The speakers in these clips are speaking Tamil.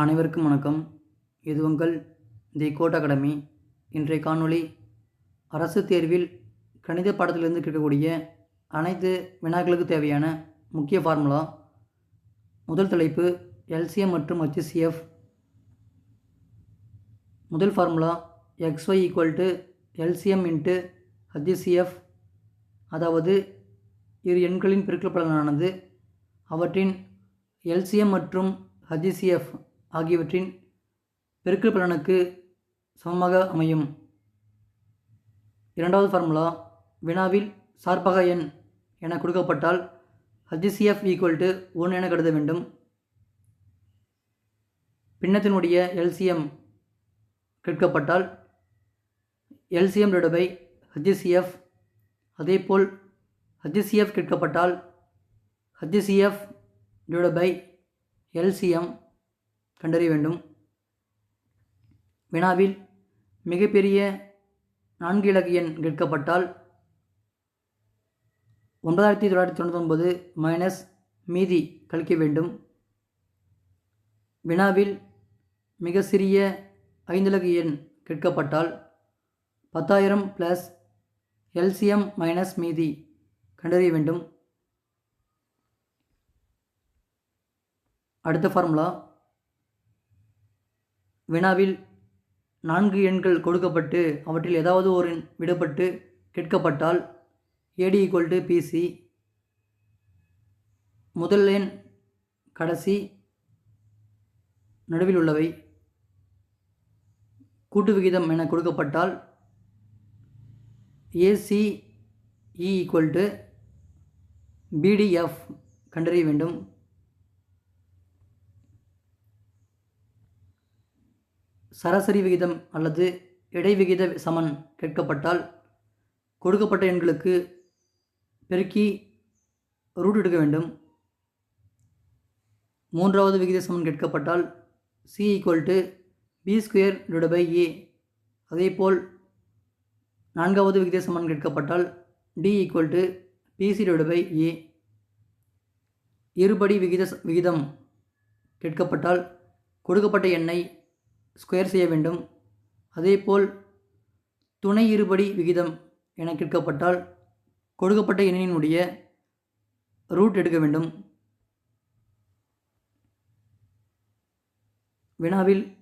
அனைவருக்கும் வணக்கம். இது உங்கள் தி கோட் அகாடமி. இன்றைய காணொளி அரசு தேர்வில் கணித பாடத்திலிருந்து கேட்கக்கூடிய அனைத்து வினாக்களுக்கு தேவையான முக்கிய ஃபார்முலா முதல் தலைப்பு எல்சிஎம் மற்றும் ஹச்சிசிஎஃப் முதல் formula XY equal to LCM into HCF அதாவது இரு எண்களின் பெருக்கல் பலனானது அவற்றின் எல்சிஎம் மற்றும் ஹச்சிசிஎஃப் ஆகியவற்றின் பெருக்கல் பலனுக்கு சமமாக அமையும். இரண்டாவது ஃபார்முலா வினாவில் சார்பக எண் என கொடுக்கப்பட்டால் ஹச்சிசிஎஃப் ஈக்குவல் டு ஒன்று என கருத வேண்டும். பின்னத்தினுடைய எல்சிஎம் கேட்கப்பட்டால் எல்சிஎம் டிவைட் பை ஹச்சிசிஎஃப் அதேபோல் ஹச்சிசிஎஃப் கேட்கப்பட்டால் ஹச்சிசிஎஃப் டிவைட் பை எல்சிஎம் கண்டறிய வேண்டும். வினாவில் மிகப்பெரிய நான்கு இலக்கு எண் கேட்கப்பட்டால் ஒன்பதாயிரத்தி தொள்ளாயிரத்தி தொண்ணூத்தொன்பது மைனஸ் மீதி கழிக்க வேண்டும். வினாவில் மிக சிறிய ஐந்திலக்கு எண் கேட்கப்பட்டால் பத்தாயிரம் ப்ளஸ் எல்சிஎம் மைனஸ் மீதி கண்டறிய வேண்டும். அடுத்த ஃபார்முலா வினாவில் நான்கு எண்கள் கொடுக்கப்பட்டு அவற்றில் ஏதாவது ஒரு எண் கேட்கப்பட்டால் ஏடி ஈக்குவல் டு பிசி முதல் எண் கடைசி நடுவில் உள்ளவை. கூட்டு விகிதம் என கொடுக்கப்பட்டால் ஏசி ஈக்குவல் டு பிடிஎஃப் கண்டறிய வேண்டும். சராசரி விகிதம் அல்லது இடைவிகித சமன் கேட்கப்பட்டால் கொடுக்கப்பட்ட எண்களுக்கு பெருக்கி ரூட் எடுக்க வேண்டும். மூன்றாவது விகித சமன் கேட்கப்பட்டால் C equal to B square divide by A அதேபோல் நான்காவது விகித சமன் கேட்கப்பட்டால் D equal to BC divide by A இருபடி விகித விகிதம் கேட்கப்பட்டால் கொடுக்கப்பட்ட எண்ணை ஸ்கொயர் செய்ய வேண்டும். அதேபோல் துணை இருபடி விகிதம் என கேட்கப்பட்டால் கொடுக்கப்பட்ட எண்ணினுடைய ரூட் எடுக்க வேண்டும். வினாவில்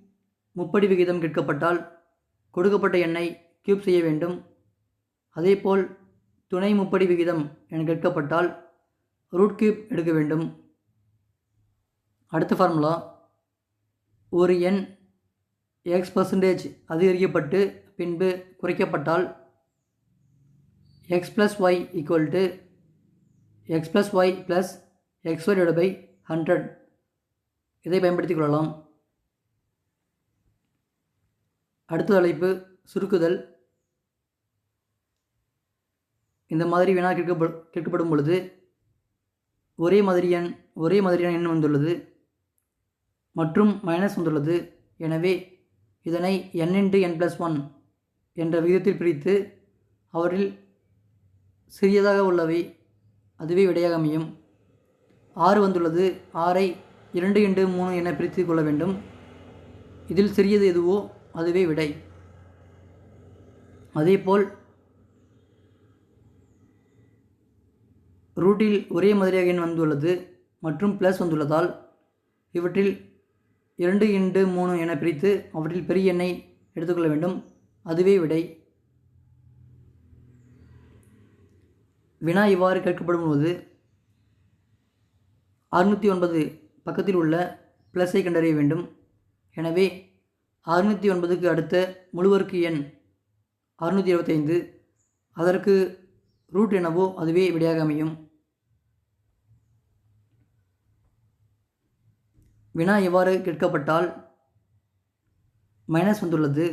முப்படி விகிதம் கேட்கப்பட்டால் கொடுக்கப்பட்ட எண்ணை கியூப் செய்ய வேண்டும். அதேபோல் துணை முப்படி விகிதம் என கேட்கப்பட்டால் ரூட் கியூப் எடுக்க வேண்டும். அடுத்த ஃபார்முலா ஒரு எண் எக்ஸ் பர்சன்டேஜ் அதிகரிக்கப்பட்டு பின்பு குறைக்கப்பட்டால் X plus Y equal to X plus Y plus X Y by hundred இதை பயன்படுத்திக் கொள்ளலாம். அடுத்த தலைப்பு சுருக்குதல். இந்த மாதிரி வினா கேட்கப்ப கேட்கப்படும் பொழுது ஒரே மாதிரியான ஒரே மாதிரியான எண் வந்துள்ளது மற்றும் மைனஸ் வந்துள்ளது. எனவே இதனை N into N plus one என்ற விகிதத்தில் பிரித்து அவற்றில் சிறியதாக உள்ளவை அதுவே விடையாக அமையும். ஆறு வந்துள்ளது. ஆறை இரண்டு இண்டு மூணு என பிரித்து கொள்ள வேண்டும். இதில் சிறியது எதுவோ அதுவே விடை. அதேபோல் ரூட்டில் ஒரே மாதிரியாக எண் வந்துள்ளது மற்றும் ப்ளஸ் வந்துள்ளதால் இவற்றில் இரண்டு இண்டு மூணு என பிரித்து அவற்றில் பெரிய எண்ணை எடுத்துக்கொள்ள வேண்டும். அதுவே விடை. வினா இவ்வாறு கேட்கப்படும் போது அறுநூற்றி ஒன்பது பக்கத்தில் உள்ள ப்ளஸை கண்டறிய வேண்டும். எனவே அறுநூற்றி ஒன்பதுக்கு அடுத்த முழுவருக்கு எண் அறுநூற்றி இருபத்தைந்து. அதற்கு ரூட் எனவோ அதுவே விடையாக அமையும். வினா எவ்வாறு கேட்கப்பட்டால்? மைனஸ் வந்துள்ளது.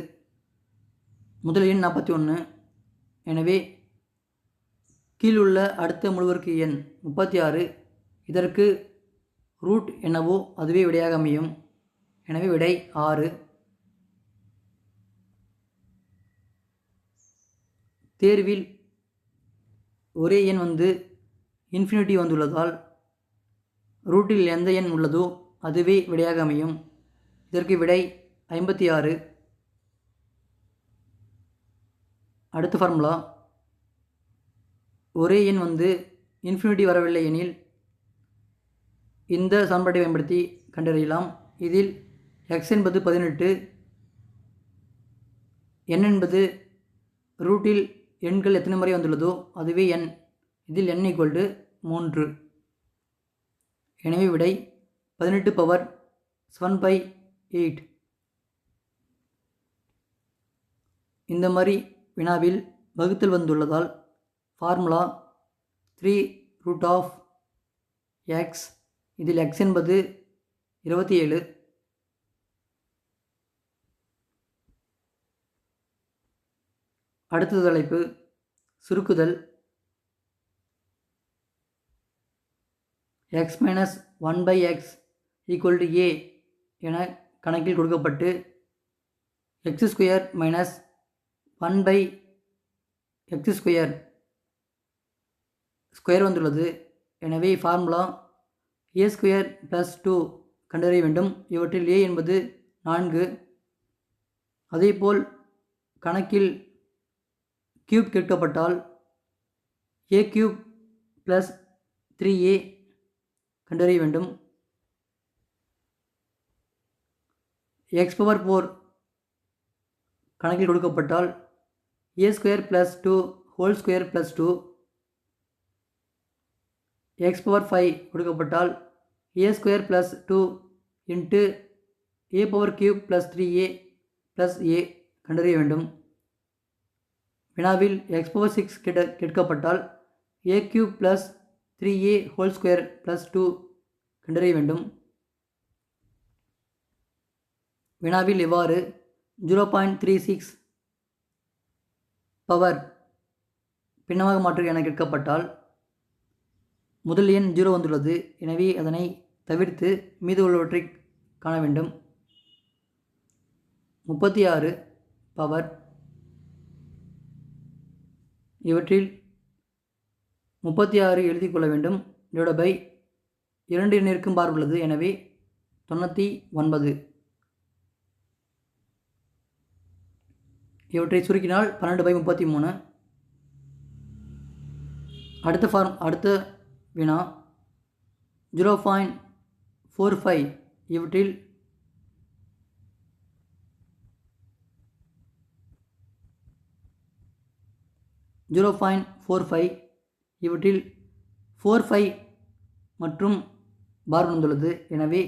முதல் எண் நாற்பத்தி ஒன்று எனவே கீழுள்ள அடுத்த முழுவருக்கு எண் முப்பத்தி ஆறு. இதற்கு ரூட் என்னவோ அதுவே விடையாக அமையும். எனவே விடை ஆறு. தேர்வில் ஒரே எண் வந்து இன்ஃபினிட்டி வந்துள்ளதால் ரூட்டில் எந்த எண் உள்ளதோ அதுவே விடையாக அமையும். இதற்கு விடை ஐம்பத்தி ஆறு அடுத்த ஃபார்முலா ஒரே எண் வந்து இன்ஃபினிட்டி வரவில்லை எனில் இந்த சமன்பாட்டை பயன்படுத்தி கண்டறியலாம். இதில் எக்ஸ் என்பது பதினெட்டு என் என்பது ரூட்டில் எண்கள் எத்தனை முறை வந்துள்ளதோ அதுவே எண் இதில் என் ஈக்குவல் டு மூன்று. எனவே விடை பதினெட்டு பவர் செவன் பை எயிட் இந்த மாதிரி வினாவில் வகுத்தல் வந்துள்ளதால் formula three root of x இதில் எக்ஸ் என்பது இருபத்தி ஏழு. அடுத்த தலைப்பு சுருக்குதல். X minus one by x equal to a என கணக்கில் கொடுக்கப்பட்டு x square minus one by x square square வந்துள்ளது. எனவே formula a square plus two கண்டறிய வேண்டும். இவற்றில் ஏ என்பது நான்கு. அதேபோல் கணக்கில் கியூப் கேட்கப்பட்டால் a cube plus three a கண்டறிய வேண்டும். எக்ஸ் பவர் ஃபோர் கணக்கில் கொடுக்கப்பட்டால் a square plus two whole square plus two x power five கொடுக்கப்பட்டால் a square plus two into a power cube plus three a plus a கண்டறிய வேண்டும். வினாவில் எக்ஸ் பவர் சிக்ஸ் கெட கேட்கப்பட்டால் a cube plus three a whole square plus two கண்டறிய வேண்டும். வினாவில் இவ்வாறு zero point three six power பின்னமாக மாற்று என கேட்கப்பட்டால் முதல் எண் ஜீரோ வந்துள்ளது. எனவே அதனை தவிர்த்து மீது உள்ளவற்றை காண வேண்டும். முப்பத்தி ஆறு பவர் இவற்றில் முப்பத்தி ஆறு எழுதி கொள்ள வேண்டும். டிவைட் பை இரண்டு எண்ணிற்கும் பார் உள்ளது எனவே தொண்ணூற்றி ஒன்பது. இவற்றை சுருக்கினால் பன்னெண்டு பை முப்பத்தி மூணு. அடுத்த ஃபார்ம் அடுத்த வினா ஜீரோ பாயிண்ட் ஃபோர் ஃபைவ் இவற்றில் ஜீரோ பாயிண்ட் ஃபோர் ஃபைவ் இவற்றில் ஃபோர் ஃபைவ் மற்றும் பார் வந்துள்ளது. எனவே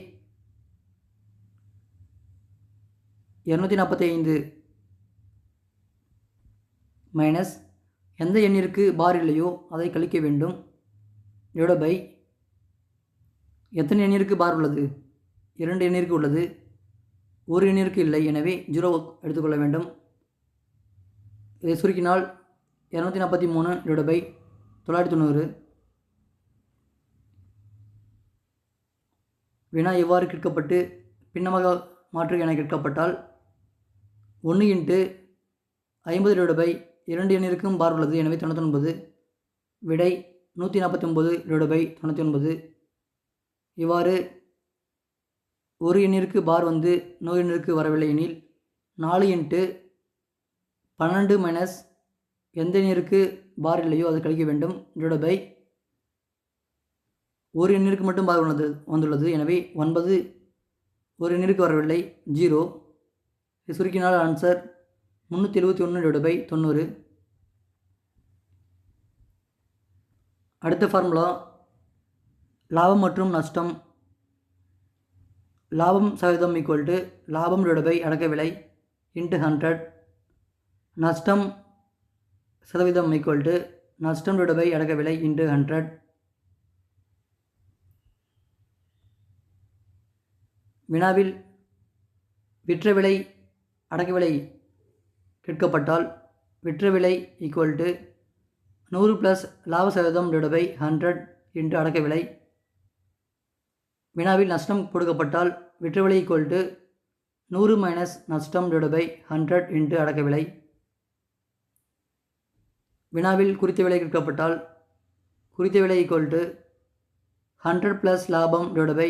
இரநூத்தி நாற்பத்தி ஐந்து மைனஸ் எந்த எண்ணிற்கு பார் இல்லையோ அதை கழிக்க வேண்டும். டிவைட பை எத்தனை எண்ணிற்கு பார் உள்ளது? இரண்டு எண்ணிற்கு உள்ளது. ஒரு எண்ணிற்கு இல்லை. எனவே ஜீரோ எடுத்துக்கொள்ள வேண்டும். இதை சுருக்கினால் இரநூத்தி நாற்பத்தி மூணு டிவைட பை தொள்ளாயிரத்தி தொண்ணூறு. வினா எவ்வாறு கேட்கப்பட்டு பின்னமாக மாற்று என கேட்கப்பட்டால் ஒன்று இன்ட்டு ஐம்பது டிவைட பை இரண்டு எண்ணிற்கும் பார் உள்ளது. எனவே தொண்ணூத்தொன்பது விடை நூற்றி நாற்பத்தி ஒம்பது டிவைட பை தொண்ணூற்றி ஒன்பது இவ்வாறு ஒரு எண்ணிற்கு பார் வந்து நூறு எண்ணிற்கு வரவில்லை எனில் நாலு இன்ட்டு பன்னெண்டு மைனஸ் எந்த எண்ணிற்கு பார் இல்லையோ அது கழிக்க வேண்டும். டிவைட பை ஒரு எண்ணிற்கு மட்டும் பார் உள்ளது வந்துள்ளது. எனவே ஒன்பது ஒரு எண்ணிற்கு வரவில்லை. ஜீரோ சுருக்கினால் ஆன்சர் முந்நூற்றி எழுபத்தி ஒன்று டிவைட பை தொண்ணூறு. அடுத்த ஃபார்முலா லாபம் மற்றும் நஷ்டம். லாபம் சதவீதம் ஈக்குவல் டு லாபம் டிவைட பை அடக்க விலை இன்ட்டு ஹண்ட்ரட் நஷ்டம் சதவீதம் ஈக்குவல் டு நஷ்டம் டிவைட பை அடக்க விலை இன்ட்டு ஹண்ட்ரட் வினாவில் விற்ற விலை அடக்க விலை கேட்கப்பட்டால் விற்ற விலை ஈக்குவல் டு நூறு ப்ளஸ் லாப சதவீதம் டிவைட பை ஹண்ட்ரட் என்று அடக்க விலை. வினாவில் நஷ்டம் கொடுக்கப்பட்டால் விற்ற விலை ஈக்குவல் டு நூறு மைனஸ் நஷ்டம் டிவைட பை ஹண்ட்ரட் என்று அடக்க விலை. வினாவில் குறித்த விலை கேட்கப்பட்டால் குறித்த விலை ஈக்குவல் டு ஹண்ட்ரட் ப்ளஸ் லாபம் டிவைட பை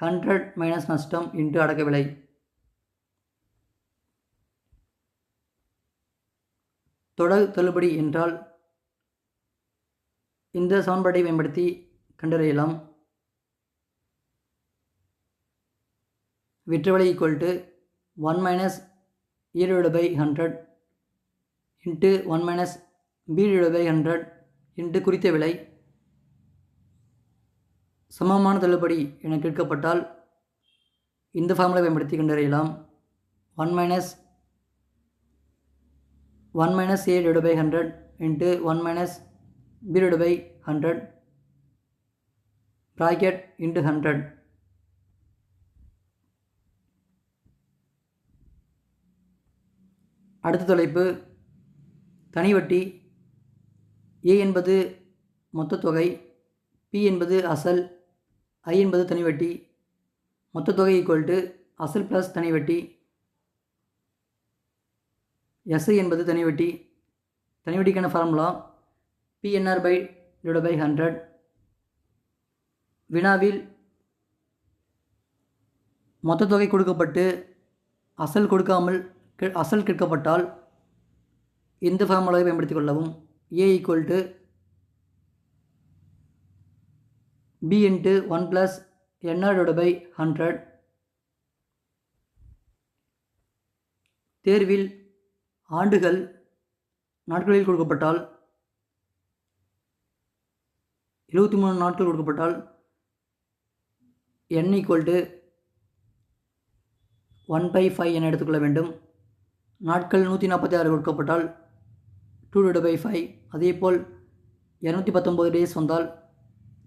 ஹண்ட்ரட் மைனஸ் நஷ்டம் என்று அடக்க விலை. தொடர் தள்ளுபடி என்றால் இந்த சமன்பாட்டை பயன்படுத்தி கண்டறியலாம். விற்றுவலை equal to one minus a divide by hundred into one minus b divide by hundred into குறித்த விலை சமமான தள்ளுபடி என கேட்கப்பட்டால் இந்த ஃபார்முலை பயன்படுத்தி கண்டறியலாம். One minus one minus a divide by hundred into one minus b divide by hundred bracket into hundred அடுத்த தொலைப்பு தனி வட்டி ஏ என்பது மொத்த தொகை பி என்பது அசல் ஐ என்பது தனி வட்டி. மொத்த தொகை ஈக்குவல் டு அசல் ப்ளஸ் தனி வட்டி. எஸ்ஐ என்பது தனிவெட்டி. தனிவெட்டிக்கான formula PNR by divide by hundred வினாவில் மொத்த தொகை கொடுக்கப்பட்டு அசல் கொடுக்காமல் அசல் கேட்கப்பட்டால் இந்த ஃபார்முலாவை பயன்படுத்திக் கொள்ளவும். A equal to p into one plus NR by hundred தேர்வில் ஆண்டுகள் நாட்களில் கொடுக்கப்பட்டால் இருபத்தி மூணு நாட்கள் கொடுக்கப்பட்டால் n equal to one by five என எடுத்துக்கொள்ள வேண்டும். நாட்கள் நூற்றி நாற்பத்தி ஆறு கொடுக்கப்பட்டால் டூ டிவைட் பை ஃபைவ் அதேபோல் இரநூத்தி பத்தொம்போது டேஸ் வந்தால்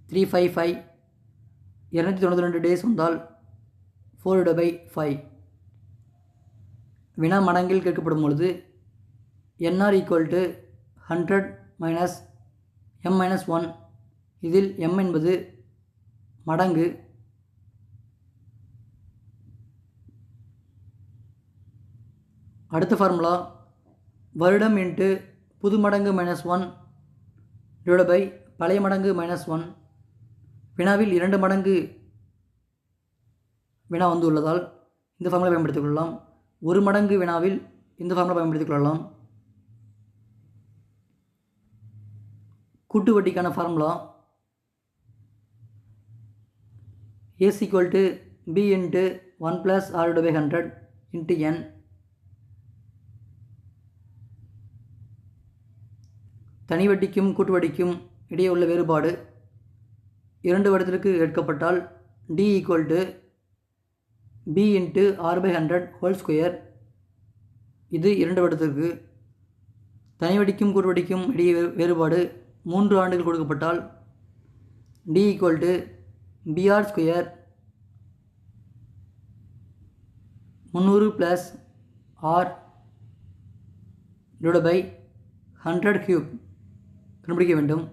த்ரீ ஃபைவ் ஃபைவ் இரநூத்தி தொண்ணூற்றி ரெண்டு டேஸ் வந்தால் ஃபோர் டிவைட் பை ஃபைவ் வினா மடங்கில் கேட்கப்படும் பொழுது NR equal to hundred minus m minus one இதில் எம் என்பது மடங்கு. அடுத்த ஃபார்முலா வருடம் இன்ட்டு புது மடங்கு மைனஸ் ஒன் டிவைட் பை பழைய மடங்கு மைனஸ் ஒன் வினாவில் இரண்டு மடங்கு வினா வந்து உள்ளதால் இந்த ஃபார்முலா பயன்படுத்திக் கொள்ளலாம். ஒரு மடங்கு வினாவில் இந்த ஃபார்முலா பயன்படுத்திக் கொள்ளலாம். கூட்டு வட்டிக்கான formula A equal to p into one plus r by hundred into n தனி வட்டிக்கும் கூட்டு வட்டிக்கும் இடையே உள்ள வேறுபாடு இரண்டு வருடத்திற்கு எடுக்கப்பட்டால் d equal to p into r by hundred whole square இது இரண்டு வருடத்திற்கு தனி வட்டிக்கும் கூட்டு வட்டிக்கும் இடையே வேறுபாடு மூன்று ஆண்டுகள் கொடுக்கப்பட்டால் d equal to PR square முந்நூறு plus r divide by hundred cube கண்டுபிடிக்க வேண்டும்.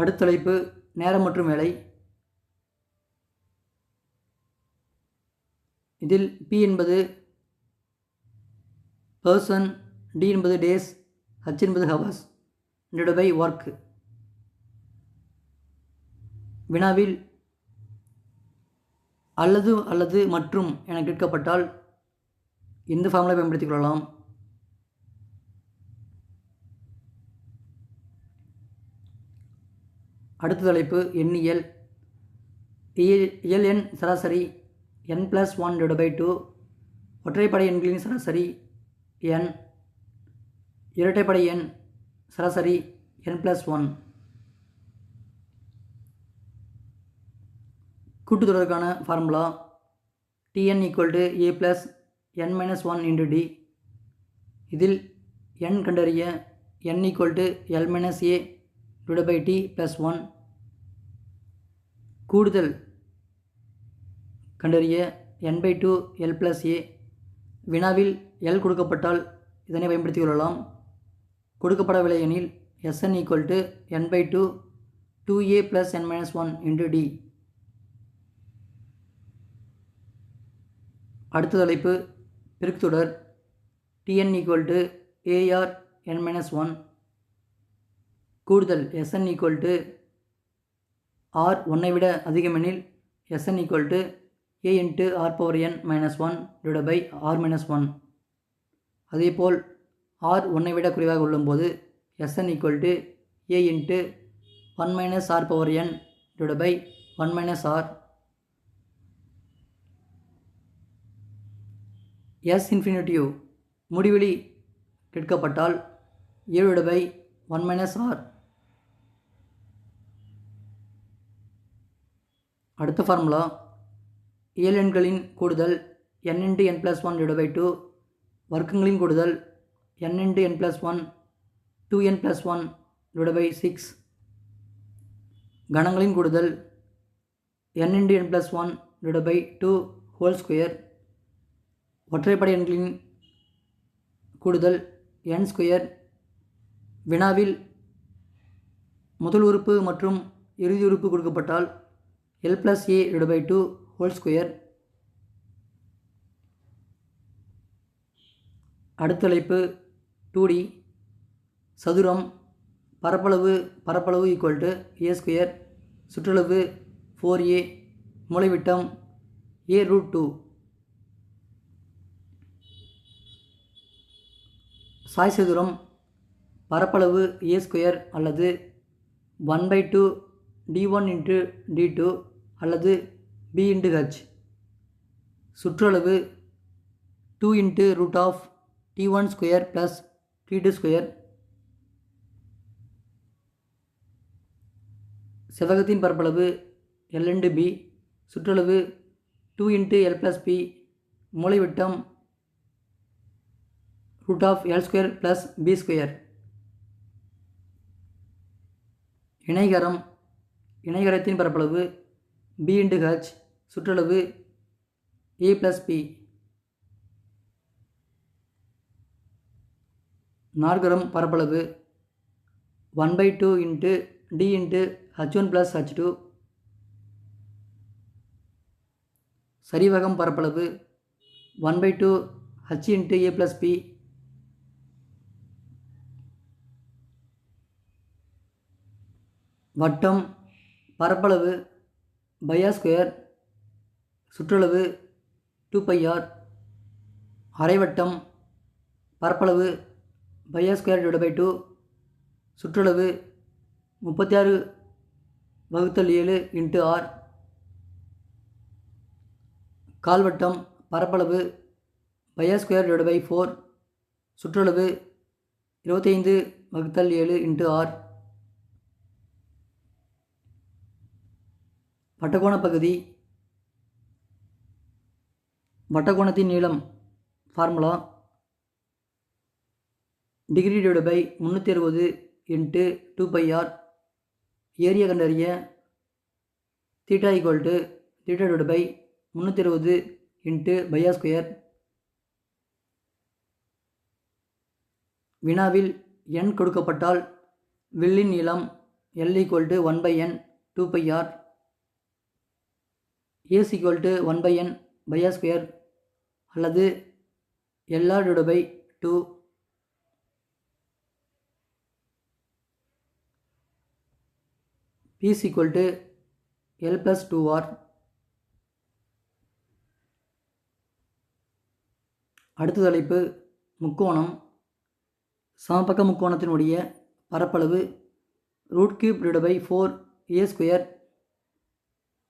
அடுத்த தலைப்பு நேரம் மற்றும் வேலை. இதில் பி என்பது பர்சன் டி என்பது டேஸ் ஹச் என்பது ஹவர்ஸ் டிவைட் பை ஒர்க் வினாவில் அல்லது அல்லது மற்றும் என கேட்கப்பட்டால் இந்த ஃபார்முலா பயன்படுத்திக் கொள்ளலாம். அடுத்த தலைப்பு எண்ணியல் இயல். எண் சராசரி n plus one divide by two ஒற்றைப்படை எண்களின் சராசரி என் இரட்டைப்படை எண். சராசரி என் plus one கூட்டுத்தொடருக்கான formula TN equal to a plus n minus one into d இதில் என் கண்டறிய n equal to l minus a divide by d plus one கூடுதல் கண்டறிய n by two l plus a வினாவில் எல் கொடுக்கப்பட்டால் இதனை பயன்படுத்திக் கொள்ளலாம். கொடுக்கப்படவில்லை எனில் SN equal to n by two two a plus n minus one into d அடுத்த தலைப்பு பெருக்குத்தொடர் TN equal to AR n minus one கூடுதல் எஸ்என் ஈக்குவல் டு ஆர் ஒன்னை விட அதிகமெனில் SN equal to a into r power n minus one divide by r minus one அதேபோல் ஆர் ஒன்றை விட குறைவாக உள்ளும்போது SN equal to a into one minus r power n divide by one minus r s infinitive முடிவெளி கேட்கப்பட்டால் ஏழு பை ஒன் மைனஸ் ஆர் அடுத்த ஃபார்முலா இயல் எண்களின் கூடுதல் n into n plus one divide by two வர்க்கங்களின் கூடுதல் n into n plus one two n plus one divide by six கணங்களின் கூடுதல் n into n plus one divide by two whole square ஒற்றைப்படை எண்களின் கூடுதல் என் ஸ்கொயர் வினாவில் முதல் உறுப்பு மற்றும் இறுதி உறுப்பு கொடுக்கப்பட்டால் l plus a divide by two whole square அடுத்தழைப்பு two D சதுரம் பரப்பளவு பரப்பளவு ஈக்குவல் டு ஏ ஸ்கொயர் சுற்றளவு ஃபோர் ஏ மூலைவிட்டம் ஏ ரூட் டூ சாய் சதுரம் பரப்பளவு ஏ ஸ்கொயர் அல்லது one by two d one into d two அல்லது பி இன்ட்டு ஹச் சுற்றளவு two into root of d one square plus d square square பரப்பளவு எல் இன்ட்டு பி சுற்றளவு two into l plus b மூளைவிட்டம் root of l square plus b square இணைகரம் இணைகரத்தின் பரப்பளவு பி இன்டு ஹச் சுற்றளவு ஏ ப்ளஸ் பி நாற்கரம் பரப்பளவு one by two into d into h one plus h two சரிவகம் பரப்பளவு one by two h into a plus b வட்டம் பரப்பளவு பையா ஸ்கொயர் சுற்றளவு டூ பையார் அரைவட்டம் பரப்பளவு pi r square divide by two சுற்றளவு முப்பத்தி ஆறு வகுத்தல் ஏழு இன்ட்டு ஆர் கால்வட்டம் பரப்பளவு pi r square divide by four சுற்றளவு இருபத்தைந்து வகுத்தல் ஏழு இன்ட்டு ஆர் வட்டக்கோண பகுதி வட்டக்கோணத்தின் நீளம் ஃபார்முலா டிகிரி டிவைட் பை முந்நூற்றி அறுபது into two pi r area கண்டறிய theta equal to theta divide by முந்நூற்றி அறுபது இன்ட்டு பையா ஸ்கொயர் வினாவில் எண் கொடுக்கப்பட்டால் வில்லின் நீளம் l equal to one by n two pi r A equal to one by n pi r square அல்லது LR divide by two p is equal to L plus 2R அடுத்த தலைப்பு முக்கோணம். சமபக்க முக்கோணத்தினுடைய பரப்பளவு root cube divide by four a square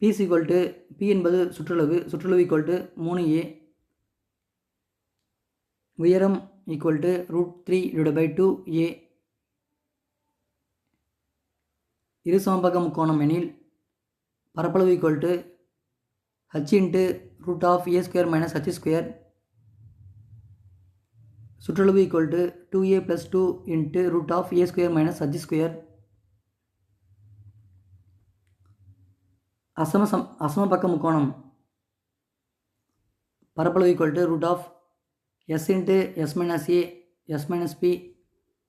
p equal to p என்பது சுற்றளவு சுற்றளவு ஈக்குவல் டு மூணு ஏ உயரம் equal to root three divide by two a இரு சமபக்க முக்கோணம் எனில் பரப்பளவு equal to h into root of a square minus h square சுற்றளவு equal to two a plus two into root of a square minus h square அசம சம் அசம பக்க முக்கோணம் பரப்பளவு equal to root of s into s minus a s minus b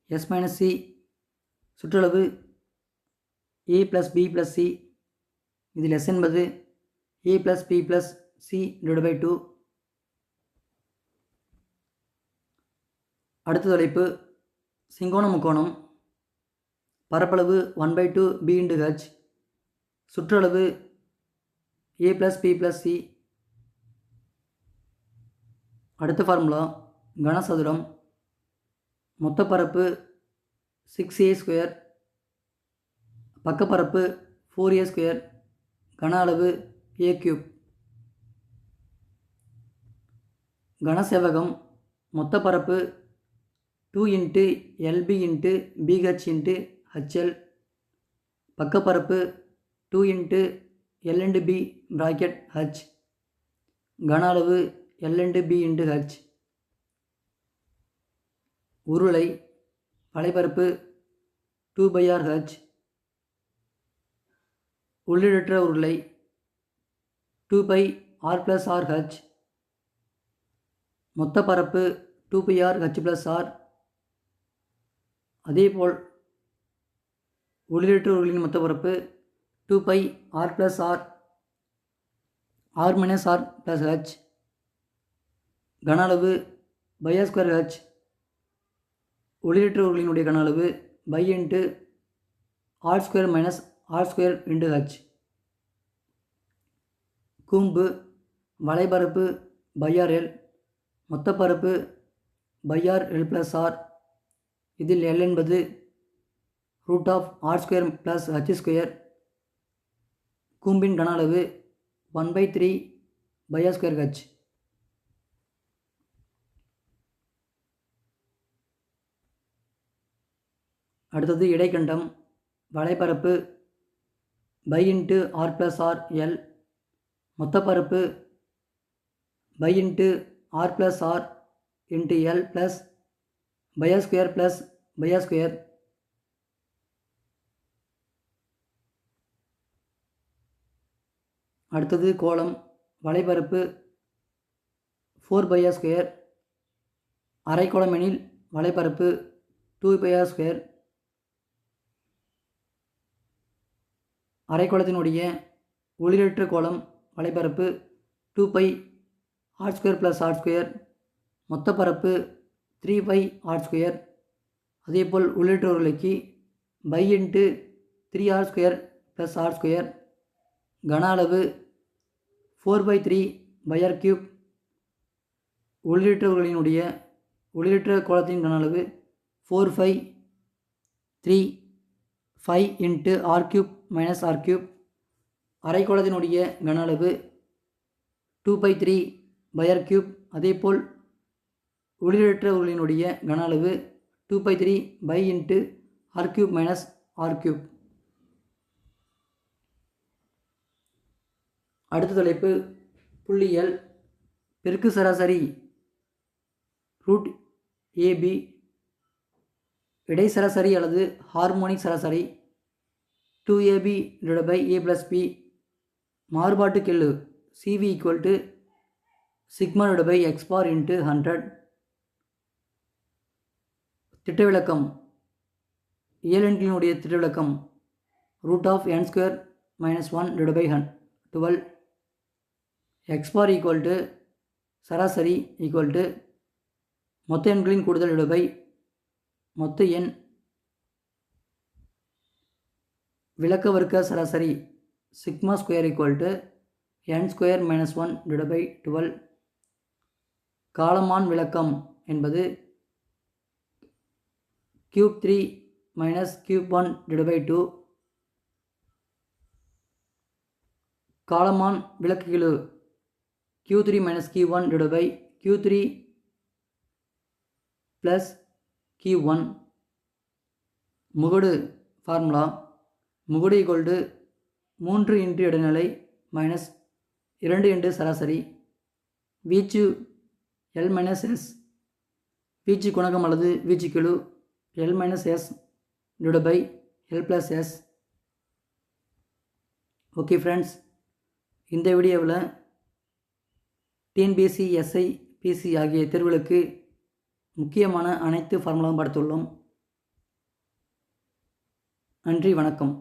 s minus c சுற்றளவு a plus b plus c இதில் எஸ் என்பது a plus b plus c divide by two அடுத்த தலைப்பு சிங்கோண முக்கோணம் பரப்பளவு one by two b into h சுற்றளவு a plus b plus c அடுத்த ஃபார்முலா கனசதுரம். மொத்த பரப்பு சிக்ஸ் ஏ ஸ்கொயர் பக்கப்பரப்பு ஃபோர் ஏ ஸ்கொயர் கன அளவு ஏ கியூப் கனசேவகம் மொத்த பரப்பு two into LB into BH into HL பக்கப்பரப்பு two into l into b bracket h கன அளவு l into b into h உருளை வலைபரப்பு டூ பை ஆர் ஹச் உள்ளிடற்ற உருளை. Two pi r plus r h மொத்த பரப்பு two pi r h plus r அதேபோல் உள்ளிடற்ற உருளின் மொத்த பரப்பு two pi r plus r r minus r plus h கன அளவு பை ஆர் ஸ்கொயர் ஹச் ஒளியற்ற உருளினுடைய கன அளவு pi into r square minus r square into h கூம்பு வலைபரப்பு pi r l மொத்தப்பரப்பு pi r l plus r இதில் எல் என்பது root of r square plus h square கூம்பின் கன அளவு one by three pi r square h அடுத்தது இடைக்கண்டம் வலைப்பரப்பு pi into r plus r l. மொத்த பரப்பு pi into r plus r into l plus pi r square plus pi r square. அடுத்தது கோலம் வலைபரப்பு ஃபோர் பையா ஸ்கொயர். அரைக்கோளம் எனில் வலைபரப்பு டூ பையா ஸ்கொயர். அரைக்கோளத்தினுடைய ஒளிரற்ற கோளம் வலைபரப்பு two pi r square plus r square மொத்த பரப்பு த்ரீ பை ஆர் ஸ்கொயர் அதேபோல் உள்ளிட்ட உருளைக்கு pi into three r square plus r square கன அளவு four by three pi r cube உள்ளிட்டவர்களினுடைய உள்ளிட்ட கோலத்தின் கன அளவு four five three five into r cube minus r cube அரைக்கோளத்தினுடைய கன அளவு two by three pi r cube அதேபோல் ஒளிரற்ற உருளினுடைய கன அளவு two by three pi into r cube minus r cube அடுத்த தலைப்பு புள்ளியல் பெருக்கு சராசரி ரூட் ஏபி இடை சராசரி அல்லது ஹார்மோனிக் சராசரி two AB divide by a plus b மாறுபாட்டு கெழு. CV equal to sigma divide by x bar into hundred திட்ட விளக்கம் இயலெண்களினுடைய திட்ட விளக்கம் root of n square minus one divide by Han twelve x bar equal to சராசரி ஈக்குவல் டு மொத்த எண்களின் கூடுதல் டிவைட் பை மொத்த எண் விளக்க வர்க்க சராசரி sigma square equal to n square minus one divide by twelve காலமான் விளக்கம் என்பது cube three minus cube one divide by two காலமான் விளக்குகிழு q three minus q one divide by q three plus q one முகடு ஃபார்முலா முகுடி கொல்டு மூன்று இன்ட்டு இடைநிலை மைனஸ் இரண்டு இன்ட்டு சராசரி. வீச்சு எல் மைனஸ் எஸ் வீச்சு குணகம் அல்லது வீச்சு கெழு l minus s divide by l plus s okay friends இந்த வீடியோவில் டிஎன்பிஎஸ்சி எஸ்ஐ பிசி ஆகிய தேர்வுகளுக்கு முக்கியமான அனைத்து ஃபார்முலாவும் படுத்துள்ளோம் நன்றி வணக்கம்.